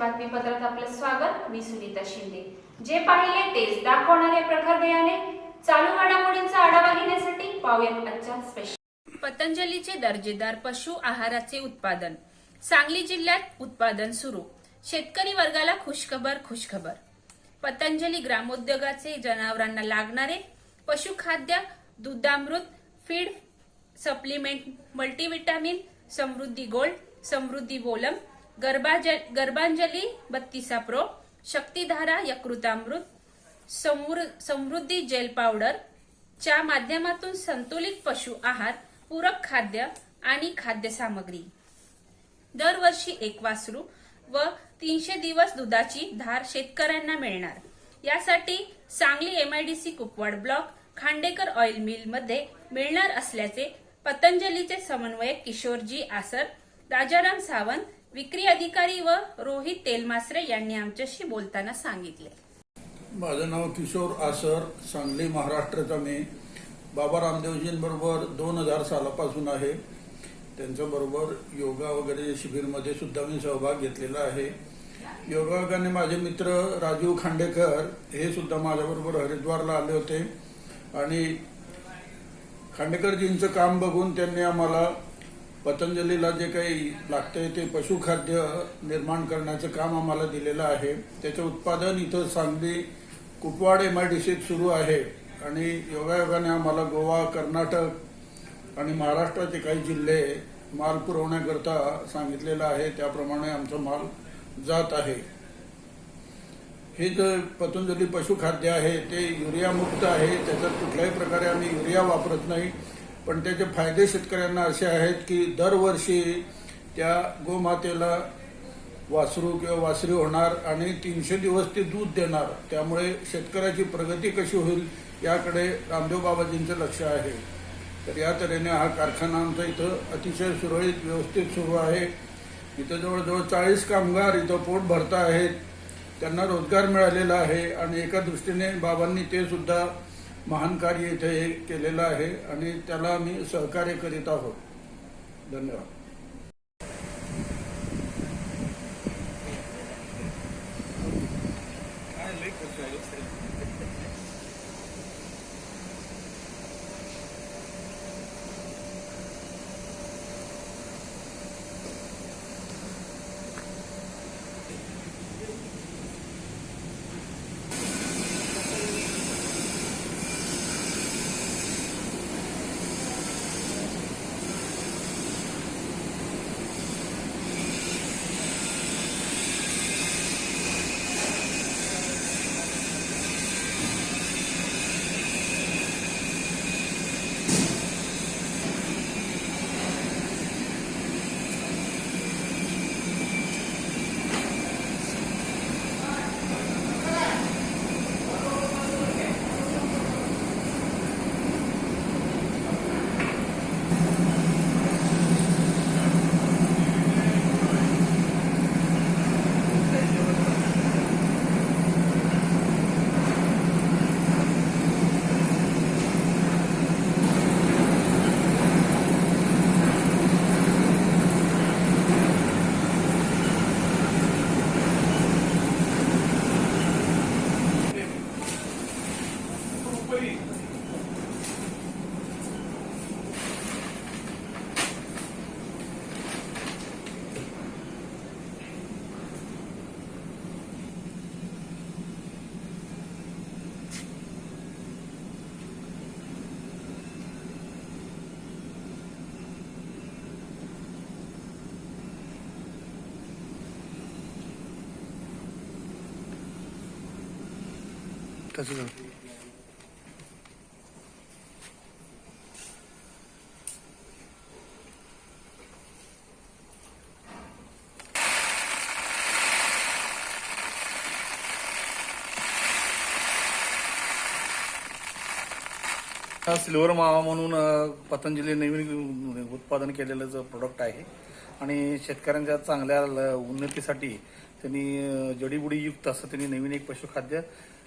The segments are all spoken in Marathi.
बातमीपत्रात आपलं स्वागत. मी सुनीता शिंदे. जे पाहिले तेच दाखवणारे प्रखर दयाने चालू घडामोडींचा आढावा घेण्यासाठी पाहूयात आजच्या स्पेशल पतंजलीचे दर्जेदार पशु आहाराचे उत्पादन. सांगली जिल्ह्यात उत्पादन सुरू. शेतकरी वर्गाला खुशखबर खुशखबर. पतंजली ग्रामोद्योगाचे जनावरांना लागणारे पशुखाद्य Dudhamrut feed supplement multivitamin Samruddhi gold Samruddhi बोलम गर्भाज गर्भांजली बत्तीसा प्रो शक्तिधारा यकृतामृत समृ- समृद्धी जेल पावडर च्या माध्यमातून संतुलित पशु आहार पूरक खाद्य आणि खाद्य सामग्री. दरवर्षी एक वासरू व तीनशे दिवस दुधाची धार शेतकऱ्यांना मिळणार. यासाठी Sangli MIDC Kupwad block Khandekar oil मिलमध्ये मिळणार असल्याचे पतंजलीचे समन्वयक किशोरजी आसर राजाराम सावंत विक्री अधिकारी व रोहित तेलमासरे यांनी आमच्याशी बोलताना सांगितले. माझं नाव किशोर आसर सांगली महाराष्ट्राचा मी. बाबा रामदेवजींबरोबर दोन हजार सालापासून आहे. त्यांच्याबरोबर योगा वगैरे शिबिरमध्ये सुद्धा मी सहभाग घेतलेला आहे. योगायोगाने माझे मित्र राजीव खांडेकर हे सुद्धा माझ्याबरोबर हरिद्वारला आले होते. आणि खांडेकरजींचं काम बघून त्यांनी आम्हाला पतंजलीला जे काही लागतंय ते पशुखाद्य निर्माण करण्याचं काम आम्हाला दिलेलं आहे. त्याचं उत्पादन इथं Sangli Kupwad M I D सीत सुरू आहे. आणि योगायोगाने आम्हाला गोवा कर्नाटक आणि महाराष्ट्राचे काही जिल्हे माल पुरवण्याकरता सांगितलेलं आहे. त्याप्रमाणे आमचा माल जात आहे. हे जे पतंजली पशुखाद्य आहे ते युरिया मुक्त आहे. त्याच्यात कुठल्याही प्रकारे आम्ही युरिया वापरत नाही. पण त्याचे फायदे शेतकऱ्यांना असे आहेत की दरवर्षी त्या गोमातेला वासरू किंवा वासरी होणार आणि तीनशे दिवस ते दूध देणार त्यामुळे शेतकऱ्याची प्रगती कशी होईल याकडे रामदेव बाबाजींचं लक्ष आहे. तर या तऱ्हेने हा कारखाना आमचा इथं अतिशय सुरळीत व्यवस्थित सुरू आहे. इथं जवळजवळ चाळीस कामगार इथं पोट भरता आहेत त्यांना रोजगार मिळालेला आहे आणि एका दृष्टीने बाबांनी ते सुद्धा महान कार्य इथे हे केलेलं आहे आणि त्याला आम्ही सहकार्य करीत आहोत. धन्यवाद. कसं झालं हा सिल्वर मावा म्हणून पतंजली नवीन उत्पादन केलेलं जो प्रोडक्ट आहे आणि शेतकऱ्यांच्या चांगल्या उन्नतीसाठी त्यांनी जडीबुडीयुक्त असं त्यांनी नवीन एक पशुखाद्य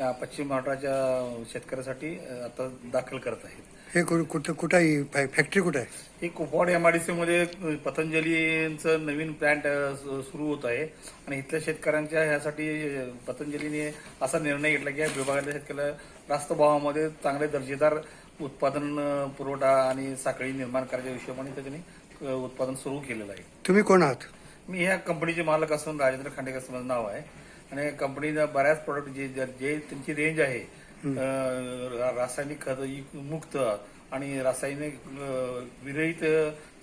पश्चिम महाराष्ट्राच्या शेतकऱ्यासाठी आता दाखल करत आहेत. हे कुठं कुठं आहे फॅ- फॅक्टरी कुठं आहे? ही कुपवाड एम आय डी मध्ये पतंजलीचं नवीन प्लॅन्ट सुरू होत आहे. आणि इथल्या शेतकऱ्यांच्या ह्यासाठी अ, पतंजलीने असा निर्णय घेतला की या विभागातल्या शेतकऱ्याला रास्त भावामध्ये चांगले दर्जेदार उत्पादन अ, पुरवठा आणि साखळी निर्माण करायच्या हिशोबाने त्याच्याने अ, उत्पादन सुरू केलेलं आहे. तुम्ही कोण आहात? मी ह्या कंपनीचे मालक असून राजेंद्र खांडेकर असं माझं नाव आहे. आणि कंपनीला बऱ्याच प्रोडक्ट जे जे त्यांची रेंज आहे रासायनिक खत मुक्त आणि रासायनिक विरहित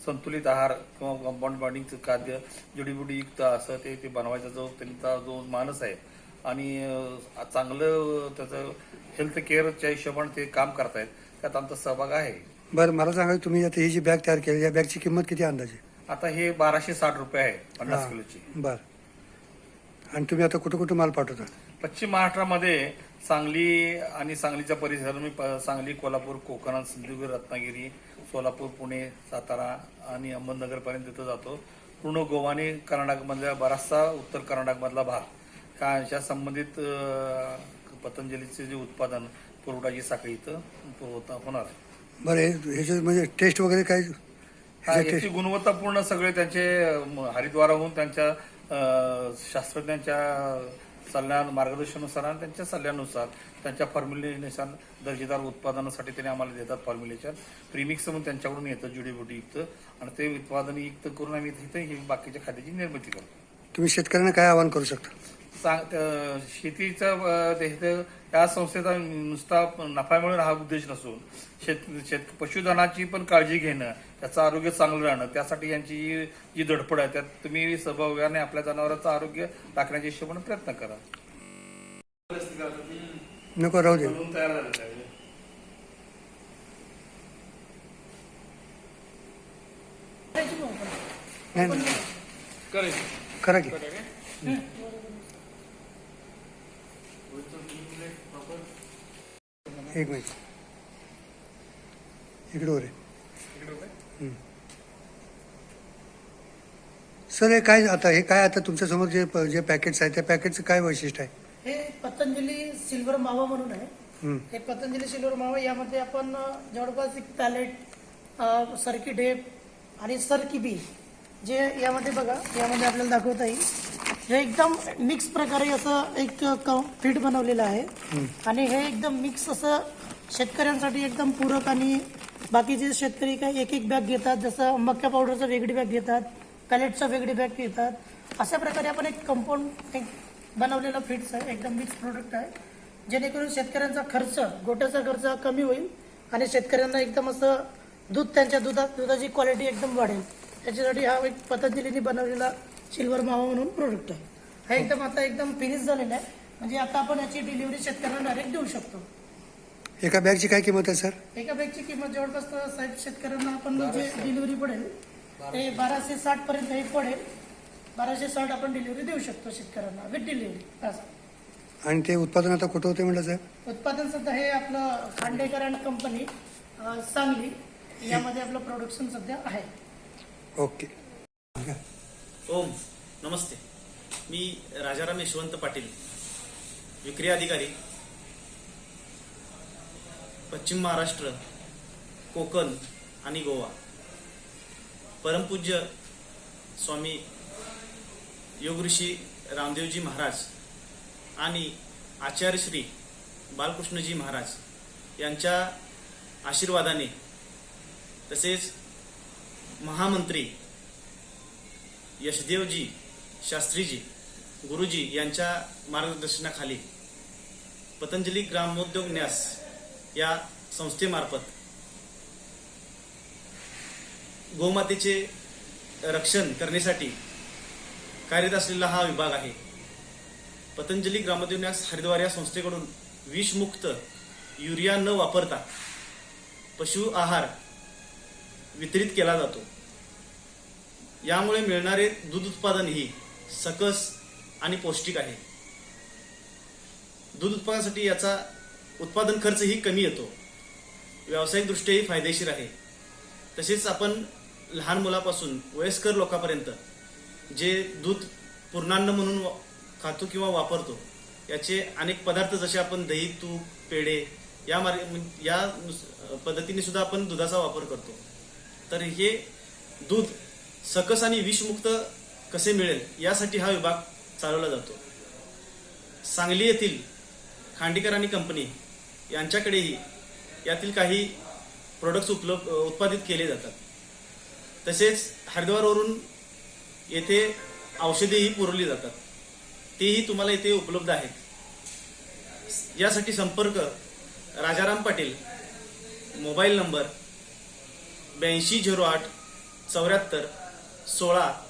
संतुलित आहार किंवा कंपाऊंड बॉन्डिंगचं खाद्य जडीबुटी युक्त असं ते ते बनवायचा जो त्यांचा जो मानस आहे. आणि चांगलं त्याचं हेल्थ केअरच्या हिशोबाने ते काम करतायत. त्यात आमचा सहभाग आहे. बरं मला सांगा तुम्ही आता ही जी बॅग तयार केली या बॅगची किंमत किती अंदाजे? आता हे बाराशे साठ रुपये आहे पन्नास. किलोची. बरं. आणि तुम्ही आता कुठं कुठं माल पाठवता? पश्चिम महाराष्ट्रामध्ये सांगली आणि सांगलीच्या परिसरात मी सांगली कोल्हापूर कोकण सिंधुदुर्ग रत्नागिरी सोलापूर पुणे सातारा आणि अहमदनगर पर्यंत तिथं जातो. पूर्ण गोवा आणि कर्नाटकमधल्या बराचसा उत्तर कर्नाटकमधला भाग. ह्या अशा संबंधित पतंजलीचे जे उत्पादन पुरवठाची साखळी इथं पुरवठा होणार आहे. बरं हे ह्याच्यात म्हणजे टेस्ट वगैरे काय? गुणवत्तापूर्ण सगळे त्यांचे हरिद्वाराहून त्यांच्या शास्त्रज्ञांच्या सल्ल्या मार्गदर्शनानुसार आणि त्यांच्या सल्ल्यानुसार त्यांच्या फॉर्म्युलेनुसार दर्जेदार उत्पादनासाठी त्यांनी आम्हाला देतात फॉर्म्युलेशन प्रीमिक्स म्हणून त्यांच्याकडून येतं जुडीबुटी युक्त आणि ते उत्पादन युक्त करून आम्ही तिथे बाकीच्या खाद्याची निर्मिती करतो. तुम्ही शेतकऱ्यांना काय आवाहन करू शकता? सांग त्या शेतीचा या संस्थेचा नुसता नफा मिळवणं हा उद्देश नसून शेत शेत पशुधनाची पण काळजी घेणं त्याचं आरोग्य चांगलं राहणं त्यासाठी यांची जी- जी धडपड आहे त्यात तुम्ही सहभागाने आपल्या जनावरांचं आरोग्य राखण्याच्या हिशोबाने प्रयत्न करा. नको राहू दे. नाही करा की. एक मिनिट. इकडे वर आहे. सर हे काय आता हे काय आता तुमच्यासमोर जे प- जे पॅकेट्स आहे त्या पॅकेटचं काय वैशिष्ट्य आहे? हे पतंजली सिल्वर मावा म्हणून आहे. हं. हे पतंजली सिल्वर मावा यामध्ये आपण जवळपास एक पॅलेट सर्की ढेप आणि सर्की बी जे यामध्ये बघा यामध्ये आपल्याला दाखवता येईल. हे एकदम मिक्स प्रकारे असं एक फीड बनवलेलं आहे. आणि हे एकदम मिक्स असं शेतकऱ्यांसाठी एकदम पूरक आणि बाकीचे शेतकरी काय एक एक बॅग घेतात. जसं मक्का पावडरचं वेगळी बॅग घेतात पॅलेटचं वेगळी बॅग घेतात. अशा प्रकारे आपण एक कंपाऊंड एक बनवलेला फिट्स आहे एकदम मिक्स प्रोडक्ट आहे. जेणेकरून शेतकऱ्यांचा खर्च गोट्याचा खर्च कमी होईल आणि शेतकऱ्यांना एकदम असं दूध त्यांच्या दुधात दुधाची क्वालिटी एकदम वाढेल. त्याच्यासाठी हा एक पतंजलीने बनवलेला सिल्वर मावा म्हणून प्रोडक्ट आहे. हा एकदम आता एकदम फिनिश झालेला आहे. म्हणजे आता आपण याची डिलिव्हरी शेतकऱ्यांना डायरेक्ट देऊ शकतो. एका बॅगची काय किंमत आहे सर? एका बॅगची किंमत जवळपास तर साहेब शेतकऱ्यांना आपण जे डिलिव्हरी पडेल ते बाराशे साठ पर्यंत हे पडेल. बाराशे साठ आपण डिलिव्हरी देऊ शकतो शेतकऱ्यांना विथ डिलिव्हरी असं आणि ते उत्पादन आता कुठं होते म्हटलं साहेब उत्पादन सध्या हे आपलं खांडेकर अँड कंपनी सांगली. यामध्ये आपलं प्रोडक्शन सध्या आहे. ओके. ओम नमस्ते. मी राजाराम यशवंत पाटील विक्री अधिकारी पश्चिम महाराष्ट्र कोकण आणि गोवा. परमपूज्य स्वामी योगऋषी रामदेवजी महाराज आणि आचार्य श्री बालकृष्णजी महाराज यांच्या आशीर्वादाने तसेच महामंत्री यशदेवजी शास्त्रीजी गुरुजी यांच्या मार्गदर्शनाखाली पतंजली ग्रामोद्योग न्यास या संस्थेमार्फत गोमातेचे रक्षण करण्यासाठी कार्यरत असलेला हा विभाग आहे. पतंजली ग्रामोद्योग न्यास हरिद्वार या संस्थेकडून विषमुक्त युरिया न वापरता पशु आहार वितरित केला जातो. यामुळे मिळणारे दूध उत्पादन ही सकस आणि पौष्टिक आहे. दूध उत्पादनासाठी याचा उत्पादन खर्चही कमी येतो. व्यावसायिकदृष्ट्याही फायदेशीर आहे. तसेच आपण लहान मुलापासून वयस्कर लोकांपर्यंत जे दूध पूर्णान्न म्हणून खातो किंवा वापरतो याचे अनेक पदार्थ जसे आपण दही तूप पेढे या मार्ग या पद्धतीने सुद्धा आपण दुधाचा वापर करतो. तर हे दूध सकस आणि विषमुक्त कसे मिळेल यासाठी हा विभाग चालवला जातो. सांगली येथील खांडेकर आणि कंपनी यांच्याकडेही यातील काही प्रोडक्ट्स उपलब्ध उत्पादित केले जातात. तसेच हरिद्वारवरून येथे औषधेही पुरवली जातात. तेही तुम्हाला इथे उपलब्ध आहेत. यासाठी संपर्क राजाराम पाटील मोबाईल नंबर ब्याऐंशी झिरो आठ चौऱ्याहत्तर सोळा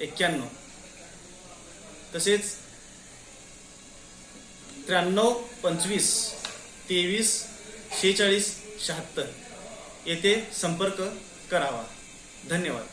एक्क्याण्णव. तसेच त्र्याण्णव पंचवीस तेवीस शेहेचाळीस शहात्तर. येथे संपर्क करावा. धन्यवाद.